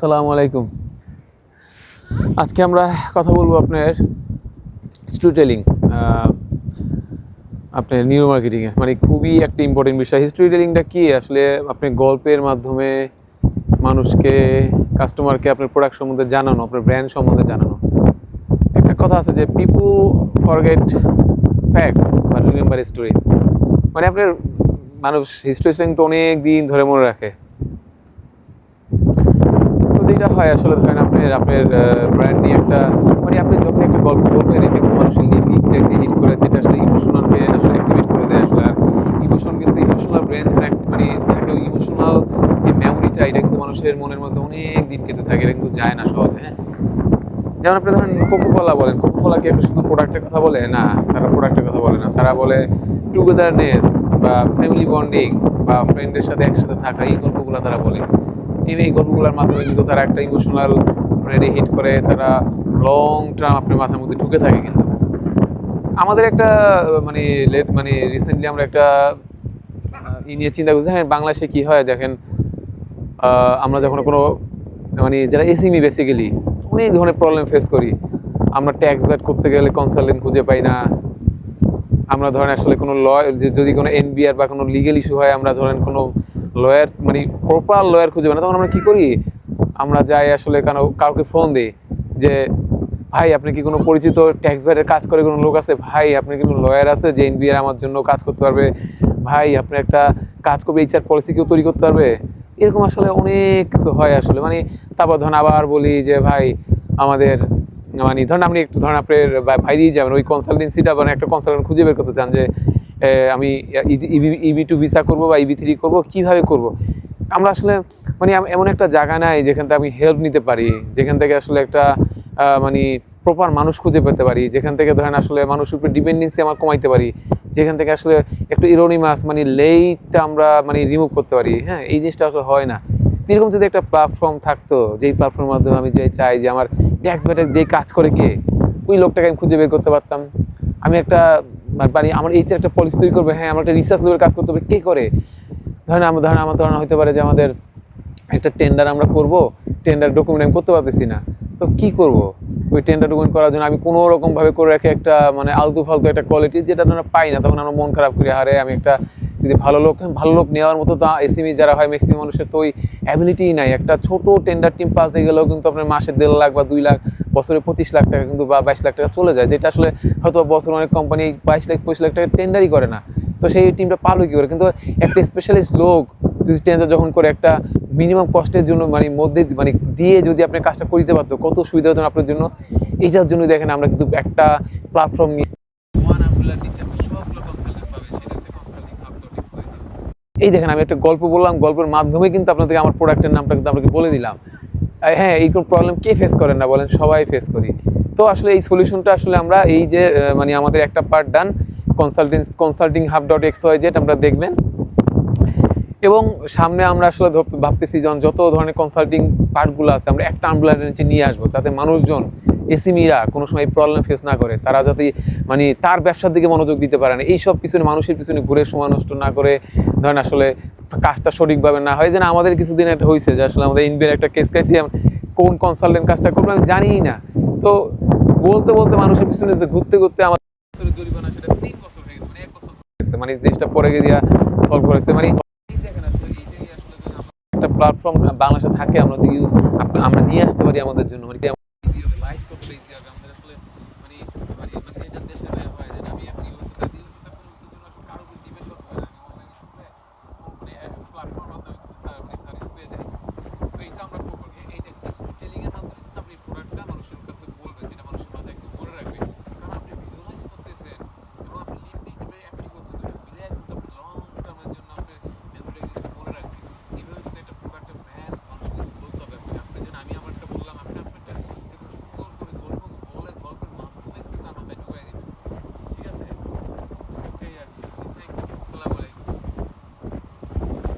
আসসালামু আলাইকুম। আজকে আমরা কথা বলব আপনার স্টোরি টেলিং আপনার নিউ মার্কেটিংয়ে মানে খুবই একটা ইম্পর্টেন্ট বিষয়। হিস্ট্রি টেলিংটা কি? আসলে আপনি গল্পের মাধ্যমে মানুষকে কাস্টমারকে আপনার প্রোডাক্ট সম্বন্ধে জানানো, আপনার ব্র্যান্ড সম্বন্ধে জানানো। একটা কথা আছে যে people forget facts but remember stories মানে আপনার মানুষ হিস্ট্রি টেলিং তো অনেক দিন ধরে মনে রাখে। যেটা হয় আসলে ধরেন আপনার আপনার ব্র্যান্ড নিয়ে একটা মানে আপনি যখন একটা গল্প বলবেন, এটা কিন্তু মানুষের লিমিটটাকে হিট করে, যেটা আসলে ইমোশনালকে আসলে অ্যাক্টিভেট করে দেয় আসলে। আর ইমোশন কিন্তু ইমোশনাল ব্রেন মানে থাকে ইমোশনাল যে মেমোরিটা এটা কিন্তু মানুষের মনের মধ্যে অনেক দিন কেটে থাকে, এটা কিন্তু যায় না সহজে হ্যাঁ? যেমন আপনি ধরেন কোকো কোলা বলেন কোকো কোলা কি একটা শুধু প্রোডাক্টের কথা বলে? না, তারা প্রোডাক্টের কথা বলে না। তারা বলে টুগেদারনেস বা ফ্যামিলি বন্ডিং বা ফ্রেন্ডের সাথে একসাথে থাকা, এই গল্পগুলো তারা বলে। এই গল্পগুলোর মাধ্যমে কিন্তু তারা একটা ইমোশনাল ব্রেনে হিট করে, তারা লং টার্ম আপনার মাথার মধ্যে ঢুকে থাকে কিন্তু। আমাদের একটা মানে লেট মানে রিসেন্টলি আমরা একটা ই নিয়ে চিন্তা করছি হ্যাঁ বাংলাদেশে কি হয়? দেখেন আমরা যখন কোনো মানে যারা এসিমি বেসিক্যালি অনেক ধরনের প্রবলেম ফেস করি। আমরা ট্যাক্স ব্যাট করতে গেলে কনসালটেন্ট খুঁজে পাই না। আমরা ধরেন আসলে কোনো লয়ার যদি কোনো এনবিআর বা কোনো লিগেল ইস্যু হয়, আমরা ধরেন কোনো লয়ার মানে প্রপার লয়ার খুঁজে না। তখন আমরা কী করি? আমরা যাই আসলে কেন কাউকে ফোন দিই যে, ভাই, আপনি কি কোনো পরিচিত ট্যাক্স ব্যাটের কাজ করে কোনো লোক আছে? ভাই, আপনি কি কোনো লয়ার আছে যে এনবিআর আমার জন্য কাজ করতে পারবে? ভাই, আপনি একটা কাজ করবে এইচআর পলিসি কেউ তৈরি করতে পারবে? এরকম আসলে অনেক কিছু হয় আসলে। মানে তারপর ধরেন আবার বলি যে, ভাই, আমাদের মানে ধরেন আপনি একটু ধরেন আপনার বাইরেই যাবেন, ওই কনসালটেন্সিটা মানে একটা কনসালটেন্ট খুঁজে বের করতে চান যে আমি ইবি ইবি টু ভিসা করব বা ইবি থ্রি করব, কীভাবে করব? আমরা আসলে মানে এমন একটা জায়গা নাই যেখান থেকে আমি হেল্প নিতে পারি, যেখান থেকে আসলে একটা মানে প্রপার মানুষ খুঁজে পেতে পারি, যেখান থেকে ধরেন আসলে মানুষের উপরে ডিপেন্ডেন্সি আমার কমাইতে পারি, যেখান থেকে আসলে একটু ইরোনিমাস মানে লেইটটা আমরা মানে রিমুভ করতে পারি। হ্যাঁ এই জিনিসটা আসলে হয় না। এরকম যদি একটা প্ল্যাটফর্ম থাকতো, যেই প্ল্যাটফর্মের মাধ্যমে আমি যে চাই যে আমার ট্যাক্স ব্যাটের যেই কাজ করে কে, ওই লোকটাকে আমি খুঁজে বের করতে পারতাম। আমি একটা মানে আমার এই যে একটা পলিসি তৈরি করবে হ্যাঁ আমার একটা রিসার্চ লেভেল কাজ করতে হবে, কে করে? ধরেন আমার ধরেন আমার ধারণা হতে পারে যে আমাদের একটা টেন্ডার আমরা করব টেন্ডার ডকুমেন্ট আমি করতে পারতেছি না, তো কি করব? ওই টেন্ডার ডকুমেন্ট করার জন্য আমি কোনো রকমভাবে করে রাখি একটা মানে আলতু ফালতু একটা কোয়ালিটি যেটা আমরা পাই না, তখন আমরা মন খারাপ করি, আরে আমি একটা যদি ভালো লোক ভালো লোক নেওয়ার মতো তো এসিমি যারা হয় ম্যাক্সিমাম মানুষের তো ওই অ্যাবিলিটি নাই। একটা ছোট টেন্ডার টিম পালতে গেলেও কিন্তু আপনার মাসে দেড় লাখ বা দুই লাখ, বছরে পঁচিশ লাখ টাকা কিন্তু বা বাইশ লাখ টাকা চলে যায়, যেটা আসলে হয়তো বছর অনেক কোম্পানি বাইশ লাখ, পঁচিশ লাখ টাকা টেন্ডারই করে না। তো সেই টিমটা পালো কি করে? কিন্তু একটা স্পেশালিস্ট লোক যদি টেন্ডার যখন করে, একটা মিনিমাম কস্টের জন্য মানে মধ্যে মানে দিয়ে যদি আপনি কাজটা করিতে পারতো কত সুবিধা হতো আপনার জন্য? এইটার জন্য দেখেন আমরা কিন্তু একটা প্ল্যাটফর্ম নিয়ে আপনি সবগুলো কনসালটেন্ট পাবেন সেটা হচ্ছে কনসাল্টিং হাব ডট এক্স এই দেখেন, আমি একটা গল্প বললাম, গল্পের মাধ্যমে কিন্তু আপনাদেরকে আমার প্রোডাক্টের নামটা কিন্তু আপনাকে বলে দিলাম। হ্যাঁ এই প্রবলেম কে ফেস করেন না বলেন, সবাই ফেস করি। তো আসলে এই সলিউশনটা আসলে আমরা এই যে মানে আমাদের একটা part done consultants consulting hub dot X Y Z আমরা দেখবেন। এবং সামনে আমরা আসলে ভাবতেছি যত ধরনের কনসাল্টিং পার্টগুলো আছে, আমরা একটা আমব্রেলার নিচে নিয়ে আসব, যাতে মানুষজন এসিমিরা কোনো সময় প্রবলেম ফেস না করে, তারা যাতে মানে তার ব্যবসার দিকে মনোযোগ দিতে পারে না। এইসব পিছনে, মানুষের পিছনে ঘুরে সময় নষ্ট না করে, ধরেন আসলে কাজটা সঠিকভাবে না হয় যেন আমাদের কিছুদিন একটা হয়েছে যে আসলে আমাদের ইন্ডিয়ার একটা কেস খাইছি কোন কনসালটেন্ট কাজটা করব আমি জানিই না। তো বলতে বলতে মানুষের পিছনে যে ঘুরতে ঘুরতে আমার জরিমানা সেটা তিন বছর হয়ে গেছে মানে মানে জিনিসটা পরে গিয়ে সলভ করেছে। মানে একটা প্ল্যাটফর্ম বাংলাদেশে থাকে, আমরা যদি আমরা নিয়ে আসতে পারি আমাদের জন্য মানে